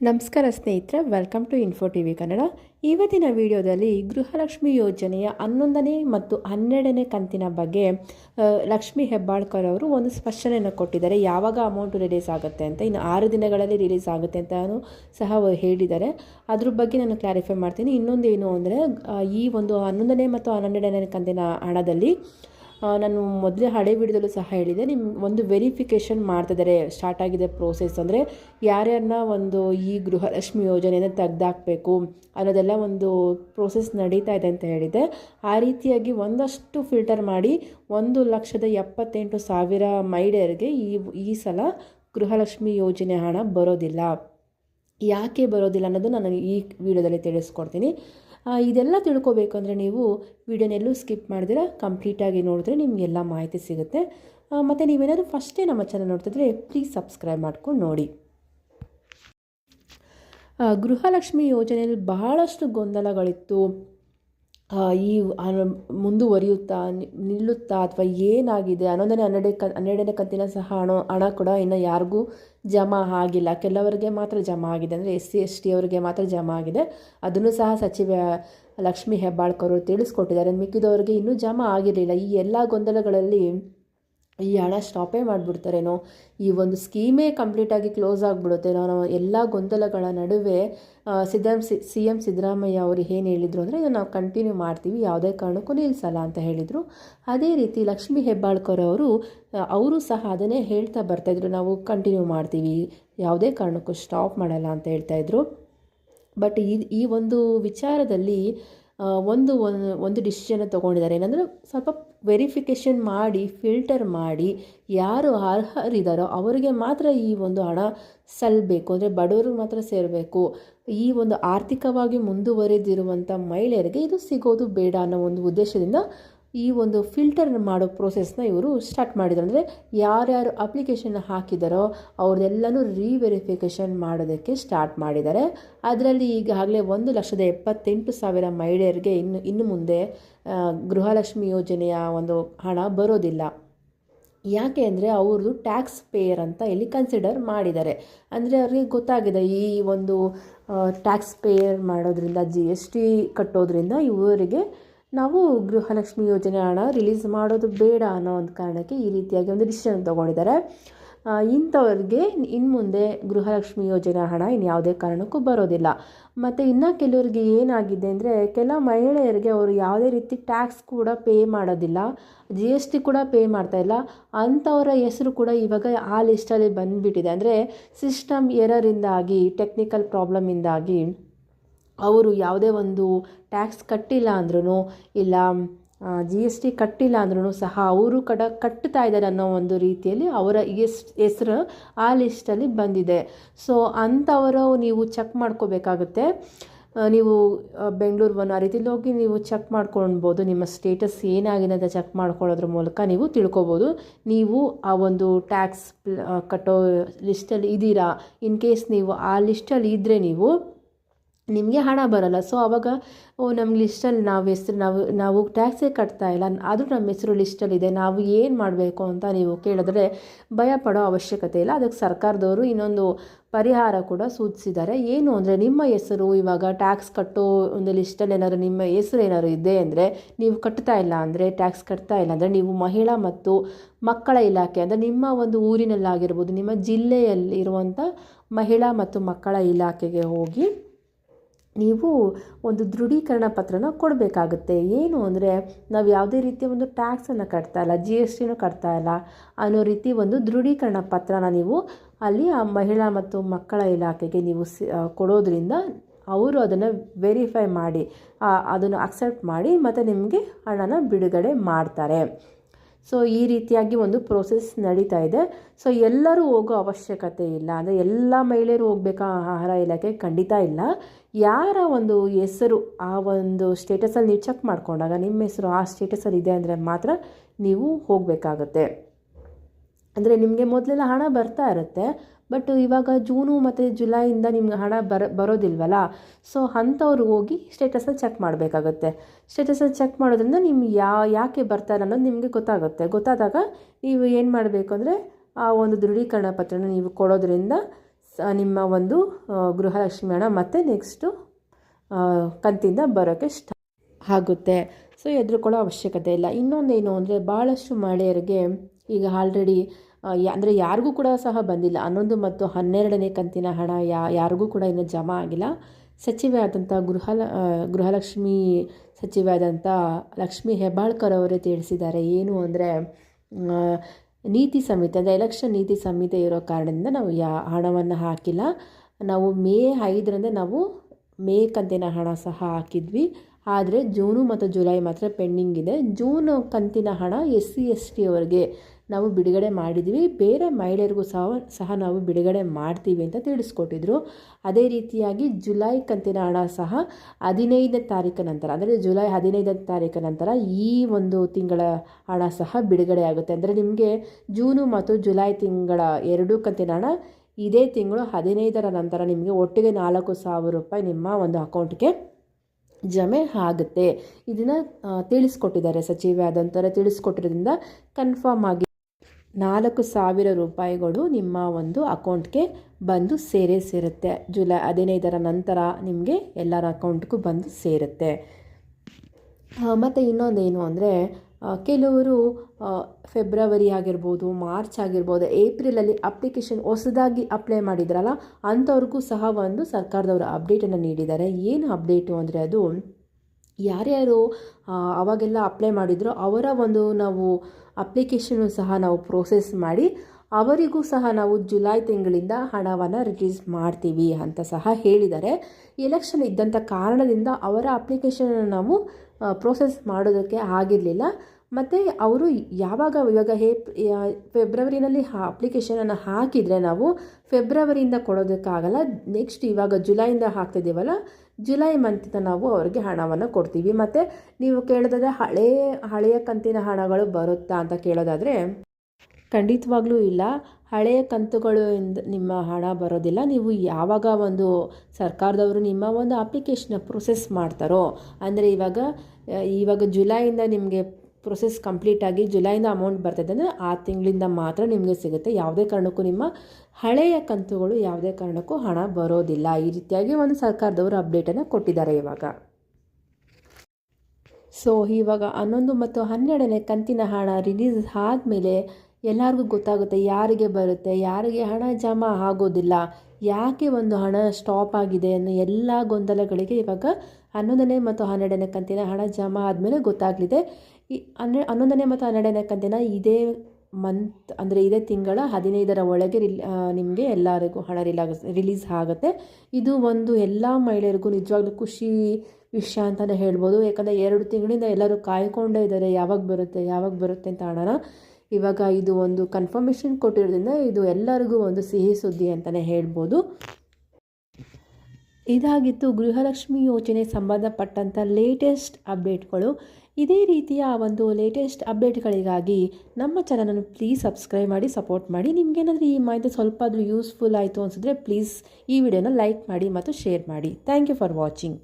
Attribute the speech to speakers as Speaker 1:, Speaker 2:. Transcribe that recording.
Speaker 1: ನಮಸ್ಕಾರ ಸ್ನೇಹಿತರೆ welcome to info T V Kannada ಇವತ್ತಿನ ವಿಡಿಯೋದಲ್ಲಿ ಗೃಹಲಕ್ಷ್ಮಿ ಯೋಜನೆಯ ಹನ್ನೊಂದನೇ ಮತ್ತು ಹನ್ನೆರಡನೇ ಕಂತಿನ ಬಗ್ಗೆ ಲಕ್ಷ್ಮಿ ಹೆಬ್ಬಾಳ್ಕರ್ ಅವರು ಒಂದು ಸ್ಪಷ್ಟನೆಯನ್ನು ಕೊಟ್ಟಿದ್ದಾರೆ. ಯಾವಾಗ ಅಮೌಂಟ್ ರಿಲೀಸ್ ಆಗುತ್ತೆ ಅಂತ, ಇನ್ನು ಆರು ದಿನಗಳಲ್ಲಿ ರಿಲೀಸ್ ಆಗುತ್ತೆ ಅಂತಲೂ ಸಹ ಹೇಳಿದ್ದಾರೆ. ಅದ್ರ ಬಗ್ಗೆ ನಾನು ಕ್ಲಾರಿಫೈ ಮಾಡ್ತೀನಿ. ಇನ್ನೊಂದು ಏನು ಅಂದರೆ ಈ ಒಂದು ಹನ್ನೊಂದನೇ ಮತ್ತು ಹನ್ನೆರಡನೇ ಕಂತಿನ ಹಣದಲ್ಲಿ ನಾನು ಮೊದಲೇ ಹಳೆ ವಿಡಿಯೋದಲ್ಲೂ ಸಹ ಹೇಳಿದೆ. ನಿಮ್ಮ ಒಂದು ವೆರಿಫಿಕೇಷನ್ ಮಾಡ್ತಿದ್ದಾರೆ ಸ್ಟಾರ್ಟ್ ಆಗಿದೆ ಪ್ರೋಸೆಸ್ ಅಂದರೆ ಯಾರ್ಯಾರನ್ನ ಒಂದು ಈ ಗೃಹಲಕ್ಷ್ಮಿ ಯೋಜನೆಯನ್ನು ತೆಗ್ದಾಕಬೇಕು ಅನ್ನೋದೆಲ್ಲ ಒಂದು ಪ್ರೋಸೆಸ್ ನಡೀತಾ ಇದೆ ಅಂತ ಹೇಳಿದೆ. ಆ ರೀತಿಯಾಗಿ ಒಂದಷ್ಟು ಫಿಲ್ಟರ್ ಮಾಡಿ ಒಂದು ಲಕ್ಷದ ಎಪ್ಪತ್ತೆಂಟು ಸಾವಿರ ಮಹಿಳೆಯರಿಗೆ ಈ ಈ ಸಲ ಗೃಹಲಕ್ಷ್ಮಿ ಯೋಜನೆ ಹಣ ಬರೋದಿಲ್ಲ. ಯಾಕೆ ಬರೋದಿಲ್ಲ ಅನ್ನೋದು ನಾನು ಈ ವಿಡಿಯೋದಲ್ಲಿ ತಿಳಿಸ್ಕೊಡ್ತೀನಿ. ಇದೆಲ್ಲ ತಿಳ್ಕೋಬೇಕು ಅಂದರೆ ನೀವು ವಿಡಿಯೋನೆಲ್ಲೂ ಸ್ಕಿಪ್ ಮಾಡಿದ್ರೆ ಕಂಪ್ಲೀಟಾಗಿ ನೋಡಿದ್ರೆ ನಿಮಗೆಲ್ಲ ಮಾಹಿತಿ ಸಿಗುತ್ತೆ. ಮತ್ತು ನೀವೇನಾದರೂ ಫಸ್ಟೇ ನಮ್ಮ ಚಾನಲ್ ನೋಡ್ತಿದ್ರೆ ಪ್ಲೀಸ್ ಸಬ್ಸ್ಕ್ರೈಬ್ ಮಾಡ್ಕೊಂಡು ನೋಡಿ. ಗೃಹಲಕ್ಷ್ಮಿ ಯೋಜನೆಯಲ್ಲಿ ಬಹಳಷ್ಟು ಗೊಂದಲಗಳಿತ್ತು. ಈ ಮುಂದುವರಿಯುತ್ತಾ ನಿಲ್ಲುತ್ತಾ ಅಥವಾ ಏನಾಗಿದೆ? ಹನ್ನೊಂದನೇ, ಹನ್ನೆರಡು ಕ, ಹನ್ನೆರಡನೇ ಕಂತಿನ ಸಹ ಹಣ ಹಣ ಕೂಡ ಇನ್ನು ಯಾರಿಗೂ ಜಮಾ ಆಗಿಲ್ಲ. ಕೆಲವರಿಗೆ ಮಾತ್ರ ಜಮಾ ಆಗಿದೆ. ಅಂದರೆ ಎಸ್ ಸಿ, ಎಸ್ ಟಿ ಅವರಿಗೆ ಮಾತ್ರ ಜಮಾ ಆಗಿದೆ. ಅದನ್ನು ಸಹ ಸಚಿವೆ ಲಕ್ಷ್ಮೀ ಹೆಬ್ಬಾಳ್ಕರ್ ಅವರು ತಿಳಿಸ್ಕೊಟ್ಟಿದ್ದಾರೆ. ಮಿಕ್ಕಿದವರಿಗೆ ಇನ್ನೂ ಜಮಾ ಆಗಿರಲಿಲ್ಲ. ಈ ಎಲ್ಲ ಗೊಂದಲಗಳಲ್ಲಿ ಈ ಹಣ ಸ್ಟಾಪೇ ಮಾಡಿಬಿಡ್ತಾರೇನೋ? ಈ ಒಂದು ಸ್ಕೀಮೇ ಕಂಪ್ಲೀಟಾಗಿ ಕ್ಲೋಸ್ ಆಗಿಬಿಡುತ್ತೇನೋ ನಾವು ಎಲ್ಲ ಗೊಂದಲಗಳ ನಡುವೆ ಸಿದ್ದರಾಮ್ ಸಿ ಎಂ ಸಿದ್ದರಾಮಯ್ಯ ಅವರು ಏನು ಹೇಳಿದರು ಅಂದರೆ ಇದನ್ನು ನಾವು ಕಂಟಿನ್ಯೂ ಮಾಡ್ತೀವಿ, ಯಾವುದೇ ಕಾರಣಕ್ಕೂ ನಿಲ್ಲಿಸಲ್ಲ ಅಂತ ಹೇಳಿದರು. ಅದೇ ರೀತಿ ಲಕ್ಷ್ಮೀ ಹೆಬ್ಬಾಳ್ಕರ್ ಅವರು ಅವರು ಸಹ ಅದನ್ನೇ ಹೇಳ್ತಾ ಬರ್ತಾಯಿದ್ರು ನಾವು ಕಂಟಿನ್ಯೂ ಮಾಡ್ತೀವಿ, ಯಾವುದೇ ಕಾರಣಕ್ಕೂ ಸ್ಟಾಪ್ ಮಾಡಲ್ಲ ಅಂತ ಹೇಳ್ತಾಯಿದ್ರು ಬಟ್ ಈ ಈ ಒಂದು ವಿಚಾರದಲ್ಲಿ ಒಂದು ಒಂದು ಡಿಸಿಷನ್ ತೊಗೊಂಡಿದ್ದಾರೆ. ಏನಂದರೆ ಸ್ವಲ್ಪ ವೆರಿಫಿಕೇಷನ್ ಮಾಡಿ, ಫಿಲ್ಟರ್ ಮಾಡಿ ಯಾರು ಅರ್ಹರಿದಾರೋ ಅವರಿಗೆ ಮಾತ್ರ ಈ ಒಂದು ಹಣ ಸಲ್ಲಬೇಕು ಅಂದರೆ ಬಡವರಿಗೆ ಮಾತ್ರ ಸೇರಬೇಕು. ಈ ಒಂದು ಆರ್ಥಿಕವಾಗಿ ಮುಂದುವರೆದಿರುವಂಥ ಮಹಿಳೆಯರಿಗೆ ಇದು ಸಿಗೋದು ಬೇಡ ಅನ್ನೋ ಒಂದು ಉದ್ದೇಶದಿಂದ ಈ ಒಂದು ಫಿಲ್ಟರ್ ಮಾಡೋ ಪ್ರೋಸೆಸ್ನ ಇವರು ಸ್ಟಾರ್ಟ್ ಮಾಡಿದರು. ಅಂದರೆ ಯಾರ್ಯಾರು ಅಪ್ಲಿಕೇಶನ್ ಹಾಕಿದಾರೋ ಅವ್ರದ್ದೆಲ್ಲನೂ ರೀವೆರಿಫಿಕೇಷನ್ ಮಾಡೋದಕ್ಕೆ ಸ್ಟಾರ್ಟ್ ಮಾಡಿದ್ದಾರೆ. ಅದರಲ್ಲಿ ಈಗಾಗಲೇ ಒಂದು ಲಕ್ಷದ ಎಪ್ಪತ್ತೆಂಟು ಸಾವಿರ ಮಹಿಳೆಯರಿಗೆ ಇನ್ನು ಇನ್ನು ಮುಂದೆ ಗೃಹಲಕ್ಷ್ಮಿ ಯೋಜನೆಯ ಒಂದು ಹಣ ಬರೋದಿಲ್ಲ. ಯಾಕೆ ಅಂದರೆ ಅವ್ರದ್ದು ಟ್ಯಾಕ್ಸ್ ಪೇಯರ್ ಅಂತ ಇಲ್ಲಿ ಕನ್ಸಿಡರ್ ಮಾಡಿದ್ದಾರೆ. ಅಂದರೆ ಅವ್ರಿಗೆ ಗೊತ್ತಾಗಿದೆ, ಈ ಒಂದು ಟ್ಯಾಕ್ಸ್ ಪೇಯರ್ ಮಾಡೋದ್ರಿಂದ ಜಿ ಎಸ್ ಟಿ ಕಟ್ಟೋದ್ರಿಂದ ಇವರಿಗೆ ನಾವು ಗೃಹಲಕ್ಷ್ಮಿ ಯೋಜನೆ ಹಣ ರಿಲೀಸ್ ಮಾಡೋದು ಬೇಡ ಅನ್ನೋ ಒಂದು ಕಾರಣಕ್ಕೆ ಈ ರೀತಿಯಾಗಿ ಒಂದು ಡಿಸಿಷನ್ ತೊಗೊಂಡಿದ್ದಾರೆ. ಇಂಥವ್ರಿಗೆ ಇನ್ನು ಮುಂದೆ ಗೃಹಲಕ್ಷ್ಮಿ ಯೋಜನೆ ಹಣ ಇನ್ನು ಯಾವುದೇ ಕಾರಣಕ್ಕೂ ಬರೋದಿಲ್ಲ. ಮತ್ತು ಇನ್ನು ಕೆಲವರಿಗೆ ಏನಾಗಿದೆ ಅಂದರೆ ಕೆಲ ಮಹಿಳೆಯರಿಗೆ ಅವರು ಯಾವುದೇ ರೀತಿ ಟ್ಯಾಕ್ಸ್ ಕೂಡ ಪೇ ಮಾಡೋದಿಲ್ಲ ಜಿ ಎಸ್ ಟಿ ಕೂಡ ಪೇ ಮಾಡ್ತಾಯಿಲ್ಲ ಅಂಥವರ ಹೆಸರು ಕೂಡ ಇವಾಗ ಆ ಲಿಸ್ಟಲ್ಲಿ ಬಂದುಬಿಟ್ಟಿದೆ. ಅಂದರೆ ಸಿಸ್ಟಮ್ ಎರರಿಂದಾಗಿ ಟೆಕ್ನಿಕಲ್ ಪ್ರಾಬ್ಲಮಿಂದಾಗಿ ಅವರು ಯಾವುದೇ ಒಂದು ಟ್ಯಾಕ್ಸ್ ಕಟ್ಟಿಲ್ಲ ಅಂದ್ರೂ ಇಲ್ಲ ಜಿ ಎಸ್ ಟಿ ಕಟ್ಟಿಲ್ಲ ಅಂದ್ರೂ ಸಹ ಅವರು ಕಡ, ಕಟ್ತಾ ಇದ್ದಾರೆ ಅನ್ನೋ ಒಂದು ರೀತಿಯಲ್ಲಿ ಅವರ ಎಸ್, ಹೆಸರು ಆ ಲಿಸ್ಟಲ್ಲಿ ಬಂದಿದೆ. ಸೊ ಅಂಥವರು ನೀವು ಚೆಕ್ ಮಾಡ್ಕೋಬೇಕಾಗುತ್ತೆ. ನೀವು ಬೆಂಗಳೂರು ಒನ್ ಆ ರೀತಿಲಿ ಹೋಗಿ ನೀವು ಚೆಕ್ ಮಾಡ್ಕೊಳ್ಬೋದು. ನಿಮ್ಮ ಸ್ಟೇಟಸ್ ಏನಾಗಿದೆ ಅಂತ ಚೆಕ್ ಮಾಡ್ಕೊಳ್ಳೋದ್ರ ಮೂಲಕ ನೀವು ತಿಳ್ಕೊಬೋದು. ನೀವು ಆ ಒಂದು ಟ್ಯಾಕ್ಸ್ ಕಟ್ಟೋ ಲಿಸ್ಟಲ್ಲಿ ಇದ್ದೀರಾ ಇನ್ ಕೇಸ್ ನೀವು ಆ ಲಿಸ್ಟಲ್ಲಿ ಇದ್ದರೆ ನೀವು ನಿಮಗೆ ಹಣ ಬರಲ್ಲ. ಸೊ ಅವಾಗ, ಓ ನಮ್ಮ ಲಿಸ್ಟಲ್ಲಿ ನಾವು ಹೆಸ್ರು, ನಾವು ನಾವು ಟ್ಯಾಕ್ಸೇ ಕಟ್ತಾ ಇಲ್ಲ. ಆದರೂ ನಮ್ಮ ಹೆಸರು ಲಿಸ್ಟಲ್ಲಿದೆ ನಾವು ಏನು ಮಾಡಬೇಕು ಅಂತ ನೀವು ಕೇಳಿದ್ರೆ ಭಯ ಪಡೋ ಅವಶ್ಯಕತೆ ಇಲ್ಲ. ಅದಕ್ಕೆ ಸರ್ಕಾರದವರು ಇನ್ನೊಂದು ಪರಿಹಾರ ಕೂಡ ಸೂಚಿಸಿದ್ದಾರೆ. ಏನು ಅಂದರೆ, ನಿಮ್ಮ ಹೆಸರು ಇವಾಗ ಟ್ಯಾಕ್ಸ್ ಕಟ್ಟೋ ಒಂದು ಲಿಸ್ಟಲ್ಲಿ ಏನಾದ್ರು ನಿಮ್ಮ ಹೆಸರು ಏನಾದ್ರು ಇದೆ ಅಂದರೆ, ನೀವು ಕಟ್ತಾ ಇಲ್ಲ ಅಂದರೆ ಟ್ಯಾಕ್ಸ್ ಕಟ್ತಾ ಇಲ್ಲ ಅಂದರೆ, ನೀವು ಮಹಿಳಾ ಮತ್ತು ಮಕ್ಕಳ ಇಲಾಖೆ ಅಂದರೆ, ನಿಮ್ಮ ಒಂದು ಊರಿನಲ್ಲಾಗಿರ್ಬೋದು, ನಿಮ್ಮ ಜಿಲ್ಲೆಯಲ್ಲಿ ಇರುವಂಥ ಮಹಿಳಾ ಮತ್ತು ಮಕ್ಕಳ ಇಲಾಖೆಗೆ ಹೋಗಿ ನೀವು ಒಂದು ದೃಢೀಕರಣ ಪತ್ರನ ಕೊಡಬೇಕಾಗುತ್ತೆ. ಏನು ಅಂದರೆ, ನಾವು ಯಾವುದೇ ರೀತಿಯ ಒಂದು ಟ್ಯಾಕ್ಸನ್ನು ಕಟ್ತಾ ಇಲ್ಲ ಜಿ ಎಸ್ ಟಿನೂ ಕಟ್ತಾ ಇಲ್ಲ ಅನ್ನೋ ರೀತಿ ಒಂದು ದೃಢೀಕರಣ ಪತ್ರನ ನೀವು ಅಲ್ಲಿ ಆ ಮಹಿಳಾ ಮತ್ತು ಮಕ್ಕಳ ಇಲಾಖೆಗೆ ನೀವು ಸಿ ಕೊಡೋದ್ರಿಂದ ಅವರು ಅದನ್ನು ವೆರಿಫೈ ಮಾಡಿ ಅದನ್ನು ಅಕ್ಸೆಪ್ಟ್ ಮಾಡಿ ಮತ್ತು ನಿಮಗೆ ಹಣನ ಬಿಡುಗಡೆ ಮಾಡ್ತಾರೆ. ಸೊ ಈ ರೀತಿಯಾಗಿ ಒಂದು ಪ್ರೋಸೆಸ್ ನಡೀತಾ ಇದೆ. ಸೊ ಎಲ್ಲರೂ ಹೋಗೋ ಅವಶ್ಯಕತೆ ಇಲ್ಲ. ಅಂದರೆ ಎಲ್ಲ ಮಹಿಳೆಯರು ಹೋಗ್ಬೇಕಾ ಆಹಾರ ಇಲಾಖೆ? ಖಂಡಿತ ಇಲ್ಲ. ಯಾರ ಒಂದು ಹೆಸರು ಆ ಒಂದು ಸ್ಟೇಟಸಲ್ಲಿ ನೀವು ಚೆಕ್ ಮಾಡಿಕೊಂಡಾಗ ನಿಮ್ಮ ಹೆಸರು ಆ ಸ್ಟೇಟಸಲ್ಲಿ ಇದೆ ಅಂದರೆ ಮಾತ್ರ ನೀವು ಹೋಗಬೇಕಾಗತ್ತೆ. ಅಂದರೆ ನಿಮಗೆ ಮೊದಲೆಲ್ಲ ಹಣ ಬರ್ತಾ ಇರುತ್ತೆ. ಬಟ್ ಇವಾಗ ಜೂನು ಮತ್ತು ಜುಲೈಯಿಂದ ನಿಮ್ಗೆ ಹಣ ಬರ, ಬರೋದಿಲ್ವಲ್ಲ? ಸೊ ಅಂಥವ್ರು ಹೋಗಿ ಸ್ಟೇಟಸನ್ನ ಚೆಕ್ ಮಾಡಬೇಕಾಗುತ್ತೆ. ಸ್ಟೇಟಸನ್ನ ಚೆಕ್ ಮಾಡೋದ್ರಿಂದ ನಿಮ್ಗೆ ಯಾ, ಯಾಕೆ ಬರ್ತಾರೆ ಅನ್ನೋದು ನಿಮಗೆ ಗೊತ್ತಾಗುತ್ತೆ. ಗೊತ್ತಾದಾಗ ನೀವು ಏನು ಮಾಡಬೇಕು ಅಂದರೆ ಆ ಒಂದು ದೃಢೀಕರಣ ಪತ್ರನ ನೀವು ಕೊಡೋದ್ರಿಂದ ನಿಮ್ಮ ಒಂದು ಗೃಹಲಕ್ಷ್ಮಿ ಹಣ ಮತ್ತು ನೆಕ್ಸ್ಟು ಕಂತಿಂದ ಬರೋಕ್ಕೆ ಸ್ಟಾ, ಆಗುತ್ತೆ. ಸೊ ಎದುರುಕೊಳ್ಳೋ ಅವಶ್ಯಕತೆ ಇಲ್ಲ. ಇನ್ನೊಂದೇನು ಅಂದರೆ ಭಾಳಷ್ಟು ಮಹಿಳೆಯರಿಗೆ ಈಗ ಆಲ್ರೆಡಿ ಅಂದರೆ ಯಾರಿಗೂ ಕೂಡ ಸಹ ಬಂದಿಲ್ಲ. ಹನ್ನೊಂದು ಮತ್ತು ಹನ್ನೆರಡನೇ ಕಂತಿನ ಹಣ ಯಾ ಯಾರಿಗೂ ಕೂಡ ಇನ್ನೂ ಜಮಾ ಆಗಿಲ್ಲ. ಸಚಿವೆ ಆದಂಥ ಗೃಹ ಗೃಹಲಕ್ಷ್ಮಿ ಸಚಿವೆ ಆದಂಥ ಲಕ್ಷ್ಮಿ ಹೆಬ್ಬಾಳ್ಕರ್ ಅವರೇ ತಿಳಿಸಿದ್ದಾರೆ. ಏನು ಅಂದರೆ ನೀತಿ ಸಂಹಿತೆ, ಅಂದರೆ ಎಲೆಕ್ಷನ್ ನೀತಿ ಸಂಹಿತೆ ಇರೋ ಕಾರಣದಿಂದ ನಾವು ಯಾ ಹಣವನ್ನು ಹಾಕಿಲ್ಲ. ನಾವು ಮೇ ಐದರಿಂದ ನಾವು ಮೇ ಕಂತಿನ ಹಣ ಸಹ ಹಾಕಿದ್ವಿ. ಆದರೆ ಜೂನು ಮತ್ತು ಜುಲೈ ಮಾತ್ರ ಪೆಂಡಿಂಗ್ ಇದೆ. ಜೂನ್ ಕಂತಿನ ಹಣ ಎಸ್ ಸಿ ಎಸ್ ಟಿ ಅವರಿಗೆ ನಾವು ಬಿಡುಗಡೆ ಮಾಡಿದ್ವಿ. ಬೇರೆ ಮಹಿಳೆಯರಿಗೂ ಸಹ ಸಹ ನಾವು ಬಿಡುಗಡೆ ಮಾಡ್ತೀವಿ ಅಂತ ತಿಳಿಸ್ಕೊಟ್ಟಿದ್ರು. ಅದೇ ರೀತಿಯಾಗಿ ಜುಲೈ ಕಂತಿನ ಹಣ ಸಹ ಹದಿನೈದನೇ ತಾರೀಕು ನಂತರ, ಅಂದರೆ ಜುಲೈ ಹದಿನೈದನೇ ತಾರೀಕು ನಂತರ ಈ ಒಂದು ತಿಂಗಳ ಹಣ ಸಹ ಬಿಡುಗಡೆ ಆಗುತ್ತೆ. ಅಂದರೆ ನಿಮಗೆ ಜೂನು ಮತ್ತು ಜುಲೈ ತಿಂಗಳ ಎರಡೂ ಕಂತಿನ ಹಣ, ಇದೇ ತಿಂಗಳು ಹದಿನೈದರ ನಂತರ ನಿಮಗೆ ಒಟ್ಟಿಗೆ ನಾಲ್ಕು ಸಾವಿರ ರೂಪಾಯಿ ನಿಮ್ಮ ಒಂದು ಅಕೌಂಟ್ಗೆ ಜಮೆ ಆಗುತ್ತೆ. ಇದನ್ನು ತಿಳಿಸ್ಕೊಟ್ಟಿದ್ದಾರೆ ಸಚಿವೆ ಆದಂತರ ತಿಳಿಸ್ಕೊಟ್ಟಿರೋದ್ರಿಂದ ಕನ್ಫರ್ಮ್ ಆಗಿ ನಾಲ್ಕು ಸಾವಿರ ರೂಪಾಯಿಗಳು ನಿಮ್ಮ ಒಂದು ಅಕೌಂಟ್ಗೆ ಬಂದು ಸೇರೇ ಸೇರುತ್ತೆ. ಜುಲೈ ಹದಿನೈದರ ನಂತರ ನಿಮಗೆ ಎಲ್ಲರ ಅಕೌಂಟ್ಗೂ ಬಂದು ಸೇರುತ್ತೆ. ಮತ್ತು ಇನ್ನೊಂದೇನು ಅಂದರೆ ಕೆಲವರು ಫೆಬ್ರವರಿ ಆಗಿರ್ಬೋದು, ಮಾರ್ಚ್ ಆಗಿರ್ಬೋದು, ಏಪ್ರಿಲಲ್ಲಿ ಅಪ್ಲಿಕೇಶನ್ ಹೊಸದಾಗಿ ಅಪ್ಲೈ ಮಾಡಿದ್ರಲ್ಲ, ಅಂಥವ್ರಿಗೂ ಸಹ ಒಂದು ಸರ್ಕಾರದವರು ಅಪ್ಡೇಟನ್ನು ನೀಡಿದ್ದಾರೆ. ಏನು ಅಪ್ಡೇಟು ಅಂದರೆ ಅದು ಯಾರ್ಯಾರು ಅವಾಗೆಲ್ಲ ಅಪ್ಲೈ ಮಾಡಿದ್ರು ಅವರ ಒಂದು ನಾವು ಅಪ್ಲಿಕೇಶನ್ನು ಸಹ ನಾವು ಪ್ರೋಸೆಸ್ ಮಾಡಿ ಅವರಿಗೂ ಸಹ ನಾವು ಜುಲೈ ತಿಂಗಳಿಂದ ಹಣವನ್ನು ರಿಲೀಸ್ ಮಾಡ್ತೀವಿ ಅಂತ ಸಹ ಹೇಳಿದ್ದಾರೆ. ಎಲೆಕ್ಷನ್ ಇದ್ದಂಥ ಕಾರಣದಿಂದ ಅವರ ಅಪ್ಲಿಕೇಶನನ್ನು ನಾವು ಪ್ರೋಸೆಸ್ ಮಾಡೋದಕ್ಕೆ ಆಗಿರಲಿಲ್ಲ. ಮತ್ತು ಅವರು ಯಾವಾಗ ಇವಾಗ ಹೇ ಫೆಬ್ರವರಿನಲ್ಲಿ ಅಪ್ಲಿಕೇಶನನ್ನು ಹಾಕಿದರೆ ನಾವು ಫೆಬ್ರವರಿಯಿಂದ ಕೊಡೋದಕ್ಕಾಗಲ್ಲ, ನೆಕ್ಸ್ಟ್ ಇವಾಗ ಜುಲೈಯಿಂದ ಹಾಕ್ತಿದ್ದೀವಲ್ಲ, ಜುಲೈ ಮಂತಿಂದ ನಾವು ಅವರಿಗೆ ಹಣವನ್ನು ಕೊಡ್ತೀವಿ. ಮತ್ತು ನೀವು ಕೇಳೋದಾದರೆ ಹಳೆಯ ಹಳೆಯ ಕಂತಿನ ಹಣಗಳು ಬರುತ್ತಾ ಅಂತ ಕೇಳೋದಾದರೆ ಖಂಡಿತವಾಗ್ಲೂ ಇಲ್ಲ. ಹಳೆಯ ಕಂತುಗಳು ಇಂದ ನಿಮ್ಮ ಹಣ ಬರೋದಿಲ್ಲ. ನೀವು ಯಾವಾಗ ಒಂದು ಸರ್ಕಾರದವರು ನಿಮ್ಮ ಒಂದು ಅಪ್ಲಿಕೇಶನ್ನ ಪ್ರೊಸೆಸ್ ಮಾಡ್ತಾರೋ, ಅಂದರೆ ಇವಾಗ ಇವಾಗ ಜುಲೈಯಿಂದ ನಿಮಗೆ ಪ್ರೊಸೆಸ್ ಕಂಪ್ಲೀಟ್ ಆಗಿ ಜುಲೈಯಿಂದ ಅಮೌಂಟ್ ಬರ್ತದೆ ಅಂದರೆ ಆ ತಿಂಗಳಿಂದ ಮಾತ್ರ ನಿಮಗೆ ಸಿಗುತ್ತೆ. ಯಾವುದೇ ಕಾರಣಕ್ಕೂ ನಿಮ್ಮ ಹಳೆಯ ಕಂತುಗಳು ಯಾವುದೇ ಕಾರಣಕ್ಕೂ ಹಣ ಬರೋದಿಲ್ಲ. ಈ ರೀತಿಯಾಗಿ ಒಂದು ಸರ್ಕಾರದವರು ಅಪ್ಡೇಟನ್ನು ಕೊಟ್ಟಿದ್ದಾರೆ ಇವಾಗ. ಸೊ ಇವಾಗ ಹನ್ನೊಂದು ಮತ್ತು ಹನ್ನೆರಡನೇ ಕಂತಿನ ಹಣ ರಿಲೀಸ್ ಆದಮೇಲೆ ಎಲ್ಲರಿಗೂ ಗೊತ್ತಾಗುತ್ತೆ ಯಾರಿಗೆ ಬರುತ್ತೆ, ಯಾರಿಗೆ ಹಣ ಜಮಾ ಆಗೋದಿಲ್ಲ, ಯಾಕೆ ಒಂದು ಹಣ ಸ್ಟಾಪ್ ಆಗಿದೆ ಅನ್ನೋ ಎಲ್ಲ ಗೊಂದಲಗಳಿಗೆ ಇವಾಗ ಹನ್ನೊಂದನೇ ಮತ್ತು ಹನ್ನೆರಡನೇ ಕಂತಿನ ಹಣ ಜಮಾ ಆದಮೇಲೆ ಗೊತ್ತಾಗಲಿದೆ. ಈ ಹನ್ನೆ ಹನ್ನೊಂದನೇ ಮತ್ತು ಹನ್ನೆರಡನೇ ಕಂತಿನ ಇದೇ ಮಂತ್ ಅಂದರೆ ಇದೇ ತಿಂಗಳ ಹದಿನೈದರ ಒಳಗೆ ರಿಲ್ ನಿಮಗೆ ಎಲ್ಲರಿಗೂ ಹಣ ರಿಲಾಗ ರಿಲೀಸ್ ಆಗುತ್ತೆ. ಇದು ಒಂದು ಎಲ್ಲ ಮಹಿಳೆಯರಿಗೂ ನಿಜವಾಗ್ಲೂ ಖುಷಿ ವಿಷಯ ಅಂತಲೇ ಹೇಳ್ಬೋದು. ಯಾಕಂದರೆ ಎರಡು ತಿಂಗಳಿಂದ ಎಲ್ಲರೂ ಕಾಯ್ಕೊಂಡೇ ಇದ್ದಾರೆ. ಯಾವಾಗ ಬರುತ್ತೆ ಯಾವಾಗ ಬರುತ್ತೆ ಅಂತ ಹಣನ. ಇವಾಗ ಇದು ಒಂದು ಕನ್ಫರ್ಮೇಷನ್ ಕೊಟ್ಟಿರೋದ್ರಿಂದ ಇದು ಎಲ್ಲರಿಗೂ ಒಂದು ಸಿಹಿ ಸುದ್ದಿ ಅಂತಲೇ ಹೇಳ್ಬೋದು. ಇದಾಗಿತ್ತು. ಗೃಹಲಕ್ಷ್ಮಿ ಯೋಜನೆ ಸಂಬಂಧಪಟ್ಟಂಥ ಲೇಟೆಸ್ಟ್ ಅಪ್ಡೇಟ್ಗಳು ಇದೇ ರೀತಿಯ ಒಂದು ಲೇಟೆಸ್ಟ್ ಅಪ್ಡೇಟ್ಗಳಿಗಾಗಿ ನಮ್ಮ ಚಾನಲನ್ನು ಪ್ಲೀಸ್ ಸಬ್ಸ್ಕ್ರೈಬ್ ಮಾಡಿ ಸಪೋರ್ಟ್ ಮಾಡಿ. ನಿಮಗೇನಾದರೂ ಈ ಮಾಹಿತಿ ಸ್ವಲ್ಪ ಆದರೂ ಯೂಸ್ಫುಲ್ ಆಯಿತು ಅನಿಸಿದ್ರೆ ಪ್ಲೀಸ್ ಈ ವಿಡಿಯೋನ ಲೈಕ್ ಮಾಡಿ ಮತ್ತು ಶೇರ್ ಮಾಡಿ. Thank you for watching